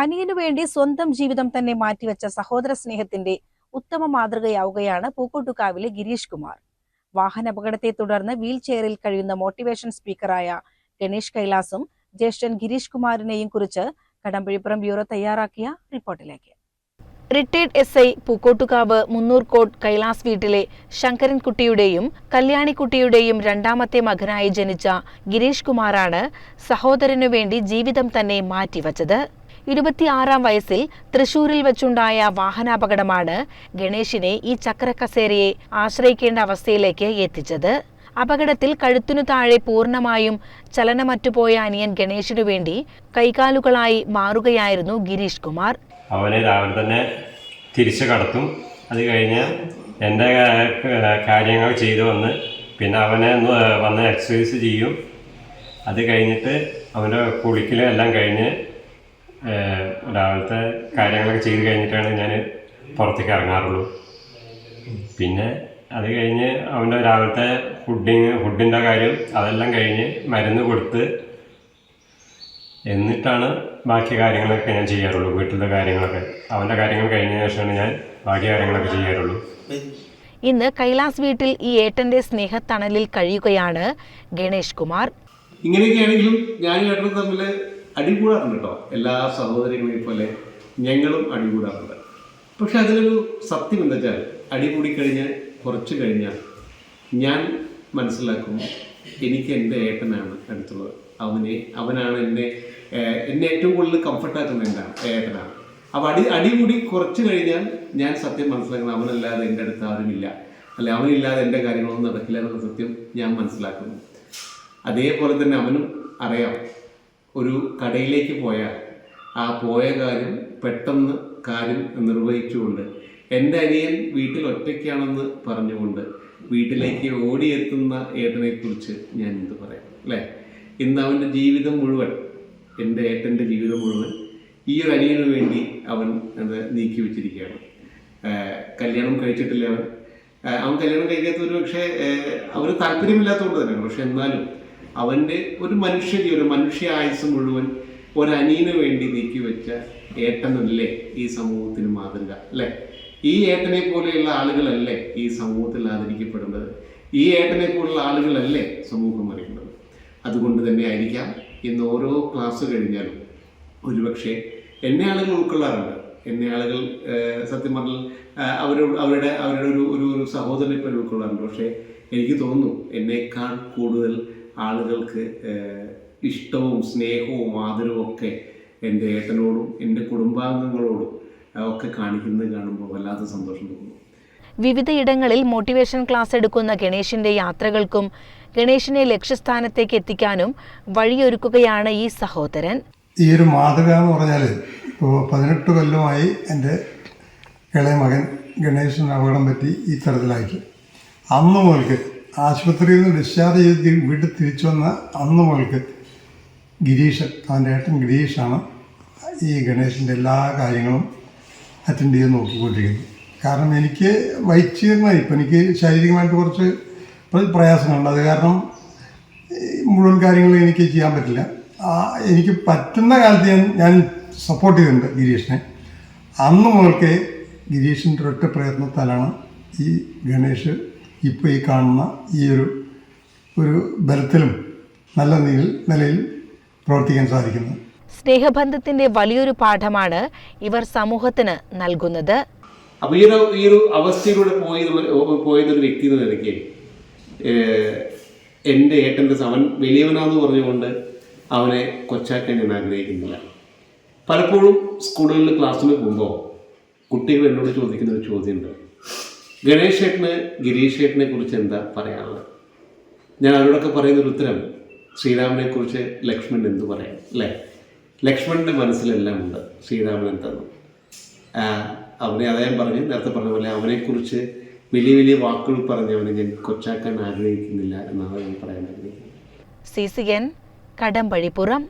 അനിയനു വേണ്ടി സ്വന്തം ജീവിതം തന്നെ മാറ്റിവെച്ച സഹോദര സ്നേഹത്തിന്റെ ഉത്തമ മാതൃകയാവുകയാണ് പൂക്കോട്ടുകാവിലെ ഗിരീഷ് കുമാർ. വാഹനാപകടത്തെ തുടർന്ന് വീൽ ചെയറിൽ കഴിയുന്ന മോട്ടിവേഷൻ സ്പീക്കറായ ഗണേഷ് കൈലാസും ജ്യേഷ്ഠൻ ഗിരീഷ് കുമാറിനെയും കുറിച്ച് കടമ്പഴിപ്പുറം ബ്യൂറോ തയ്യാറാക്കിയ റിപ്പോർട്ടിലേക്ക്. Retired S I Pookkottukavu Munnurkode Kailas വീട്ടിലെ ശങ്കരൻകുട്ടിയുടെയും കല്യാണിക്കുട്ടിയുടെയും രണ്ടാമത്തെ മകനായി ജനിച്ച ഗിരീഷ് കുമാറാണ് സഹോദരനു വേണ്ടി ജീവിതം തന്നെ മാറ്റിവച്ചത്. ഇരുപത്തിയാറാം വയസ്സിൽ തൃശൂരിൽ വെച്ചുണ്ടായ വാഹനാപകടമാണ് ഗണേഷിനെ ഈ ചക്രക്കസേരയെ ആശ്രയിക്കേണ്ട അവസ്ഥയിലേക്ക് എത്തിച്ചത്. അപകടത്തിൽ കഴുത്തിനു താഴെ പൂർണമായും ചലനമറ്റുപോയ അനിയൻ ഗണേഷിനു വേണ്ടി കൈകാലുകളായി മാറുകയായിരുന്നു ഗിരീഷ് കുമാർ. അവനെ രാവിലെ തന്നെ തിരിച്ചു കടത്തും. അത് കഴിഞ്ഞ് എന്റെ കാര്യങ്ങൾ ചെയ്തു വന്ന് പിന്നെ അവനെ വന്ന് എക്സസൈസ് ചെയ്യും. അത് കഴിഞ്ഞിട്ട് അവന്റെ കുളിക്കലും എല്ലാം കഴിഞ്ഞ് രാവിലത്തെ കാര്യങ്ങളൊക്കെ ചെയ്ത് കഴിഞ്ഞിട്ടാണ് ഞാൻ പുറത്തേക്ക് ഇറങ്ങാറുള്ളൂ. പിന്നെ അത് കഴിഞ്ഞ് അവന്റെ രാവിലത്തെ ഫുഡിങ് ഫുഡിന്റെ കാര്യം അതെല്ലാം കഴിഞ്ഞ് മരുന്ന് കൊടുത്ത് എന്നിട്ടാണ് ബാക്കി കാര്യങ്ങളൊക്കെ ഞാൻ ചെയ്യാറുള്ളൂ വീട്ടിലെ കാര്യങ്ങളൊക്കെ. അവന്റെ കാര്യങ്ങൾ കഴിഞ്ഞ ശേഷമാണ് ഞാൻ ബാക്കി കാര്യങ്ങളൊക്കെ ചെയ്യാറുള്ളൂ. ഇന്ന് കൈലാസ് വീട്ടിൽ ഈ ഏട്ടന്റെ സ്നേഹത്തണലിൽ കഴിയുകയാണ് ഗണേഷ് കുമാർ. ഇങ്ങനെയൊക്കെയാണെങ്കിലും ഞാനും ഏട്ടനും തമ്മിൽ അടികൂടാറുണ്ട് കേട്ടോ. എല്ലാ സഹോദരങ്ങളെയും പോലെ ഞങ്ങളും അടികൂടാറുണ്ട്. പക്ഷെ അതിലൊരു സത്യം എന്താ വെച്ചാൽ അടികൂടി കഴിഞ്ഞ് കുറച്ച് കഴിഞ്ഞാൽ ഞാൻ മനസ്സിലാക്കും എനിക്ക് എന്റെ ഏട്ടനാണ് അടുത്തുള്ളത്. അവനെ അവനാണ് എന്നെ എന്നെ ഏറ്റവും കൂടുതൽ കംഫർട്ടാക്കുന്ന എന്താണ് ഏട്ടനാണ്. അപ്പോൾ അടി അടികൂടി കുറച്ച് കഴിഞ്ഞാൽ ഞാൻ സത്യം മനസ്സിലാക്കുന്നത് അവനല്ലാതെ എന്റെ അടുത്ത് ആരുമില്ല അല്ലെ അവനില്ലാതെ എന്റെ കാര്യങ്ങളൊന്നും നടക്കില്ല എന്നുള്ള സത്യം ഞാൻ മനസ്സിലാക്കുന്നു. അതേപോലെ തന്നെ അവനും അറിയാം. ഒരു കടയിലേക്ക് പോയാൽ ആ പോയ കാര്യം പെട്ടെന്ന് കാര്യം നിർവഹിച്ചുകൊണ്ട് എന്റെ അനിയൻ വീട്ടിൽ ഒറ്റയ്ക്കാണെന്ന് പറഞ്ഞുകൊണ്ട് വീട്ടിലേക്ക് ഓടിയെത്തുന്ന ഏട്ടനെക്കുറിച്ച് ഞാൻ എന്ത് പറയാം അല്ലേ? ഇന്ന് അവന്റെ ജീവിതം മുഴുവൻ എന്റെ ഏട്ടന്റെ ജീവിതം മുഴുവൻ ഈ ഒരു അനിയന് വേണ്ടി അവൻ അത് നീക്കി വെച്ചിരിക്കുകയാണ്. കല്യാണം കഴിച്ചിട്ടില്ല അവൻ. അവൻ കല്യാണം കഴിക്കാത്ത ഒരു പക്ഷേ അവന് താല്പര്യമില്ലാത്തതുകൊണ്ട് തന്നെയാണ്. പക്ഷെ എന്നാലും അവന്റെ ഒരു മനുഷ്യ ഒരു മനുഷ്യ ആയുസ് മുഴുവൻ ഒരനിയന് വേണ്ടി നീക്കി വെച്ച ഏട്ടനല്ലേ ഈ സമൂഹത്തിന് മാതൃക അല്ലേ? ഈ ഏട്ടനെ പോലെയുള്ള ആളുകളല്ലേ ഈ സമൂഹത്തിൽ ആദരിക്കപ്പെടുന്നത്? ഈ ഏട്ടനെ പോലുള്ള ആളുകളല്ലേ സമൂഹം അറിയുന്നത് അതുകൊണ്ട് തന്നെ ആയിരിക്കാം ഇന്ന് ഓരോ ക്ലാസ് കഴിഞ്ഞാലും ഒരുപക്ഷെ എന്നെ ആളുകൾ ഉൾക്കൊള്ളാറുണ്ട്. എന്നെ ആളുകൾ സത്യം പറഞ്ഞാൽ ഏഹ്, അവരോട് അവരുടെ ഒരു ഒരു സഹോദരനെ പോലെ ഉൾക്കൊള്ളാറുണ്ട്. പക്ഷേ എനിക്ക് തോന്നുന്നു എന്നേക്കാൾ കൂടുതൽ ആളുകൾക്ക് ഇഷ്ടവും സ്നേഹവും ആദരവും ഒക്കെ എന്റെ ഏട്ടനോടും എന്റെ കുടുംബാംഗങ്ങളോടും ഒക്കെ കാണിക്കുന്നത് കാണുമ്പോൾ വല്ലാത്ത സന്തോഷം തോന്നുന്നു വിവിധയിടങ്ങളിൽ മോട്ടിവേഷൻ ക്ലാസ് എടുക്കുന്ന ഗണേഷിന്റെ യാത്രകൾക്കും ഗണേഷിനെ ലക്ഷ്യസ്ഥാനത്തേക്ക് എത്തിക്കാനും വഴിയൊരുക്കുകയാണ് ഈ സഹോദരൻ. ഈ ഒരു മാതൃക എന്ന് പറഞ്ഞാൽ ഇപ്പോൾ പതിനെട്ട് കൊല്ലമായി എന്റെ ഇളയ മകൻ ഗണേശൻ അപകടം പറ്റി ഈ തരത്തിലായിട്ട്. അന്ന് മുതൽക്ക് ആശുപത്രിയിൽ നിന്ന് ഡിസ്ചാർജ് ചെയ്ത് വീട്ടിൽ തിരിച്ചു വന്ന അന്ന് മുതൽക്ക് ഗിരീഷ് അവന്റെ ഏട്ടൻ ഗിരീഷാണ് ഈ ഗണേശന്റെ എല്ലാ കാര്യങ്ങളും അറ്റൻഡ് ചെയ്ത് നോക്കിക്കൊണ്ടിരിക്കുന്നത്. കാരണം എനിക്ക് വൈച്ചീർണമായി ഇപ്പം എനിക്ക് ശാരീരികമായിട്ട് കുറച്ച് പ്ര- പ്രയാസങ്ങളുണ്ട്. അത് കാരണം മുഴുവൻ കാര്യങ്ങളും എനിക്ക് ചെയ്യാൻ പറ്റില്ല. എനിക്ക് പറ്റുന്ന കാലത്ത് ഞാൻ ഞാൻ സപ്പോർട്ട് ചെയ്തിട്ടുണ്ട് ഗിരീഷിനെ. അന്ന് മുതൽക്കേ ഗിരീഷിന്റെ ഒറ്റ പ്രയത്നത്താലാണ് ഈ ഗണേഷ് ഇപ്പോൾ ഈ കാണുന്ന ഈ ഒരു ഒരു ബലത്തിലും നല്ല നിലയിൽ നിലയിൽ പ്രവർത്തിക്കാൻ സാധിക്കുന്നു. സ്നേഹബന്ധത്തിന്റെ വലിയൊരു പാഠമാണ് ഇവർ സമൂഹത്തിന് നൽകുന്നത്. അപ്പോൾ ഈ ഒരു ഈ ഒരു അവസ്ഥയിലൂടെ പോയി പോയത് പോയതൊരു വ്യക്തി എന്ന നിലയ്ക്ക് എന്റെ ഏട്ടന്റെ അവൻ വലിയവനാന്ന് പറഞ്ഞുകൊണ്ട് അവനെ കൊച്ചാക്കാൻ ഞാൻ ആഗ്രഹിക്കുന്നില്ല. പലപ്പോഴും സ്കൂളുകളിൽ ക്ലാസ്സിന് പോകുമ്പോൾ കുട്ടികൾ എന്നോട് ചോദിക്കുന്ന ഒരു ചോദ്യമുണ്ട്. ഗണേഷ് ഏട്ടന് ഗിരീഷ് ഏട്ടനെ കുറിച്ച് എന്താ പറയാനുള്ളത്? ഞാൻ അവരോടൊക്കെ പറയുന്ന ഒരു ഉത്തരം ശ്രീരാമനെ കുറിച്ച് ലക്ഷ്മൺ എന്തു പറയാം അല്ലേ? ലക്ഷ്മണന്റെ മനസ്സിലെല്ലാം ഉണ്ട് ശ്രീരാമൻ എന്തെന്ന്. അവനെ അദ്ദേഹം പറഞ്ഞു നേരത്തെ പറഞ്ഞ പോലെ അവനെക്കുറിച്ച് വലിയ വലിയ വാക്കുകൾ പറഞ്ഞ് അവനെ ഞാൻ കൊച്ചാക്കാൻ ആഗ്രഹിക്കുന്നില്ല എന്നാണ് ഞാൻ പറയാൻ ആഗ്രഹിക്കുന്നത്. C C N Kadampazhipuram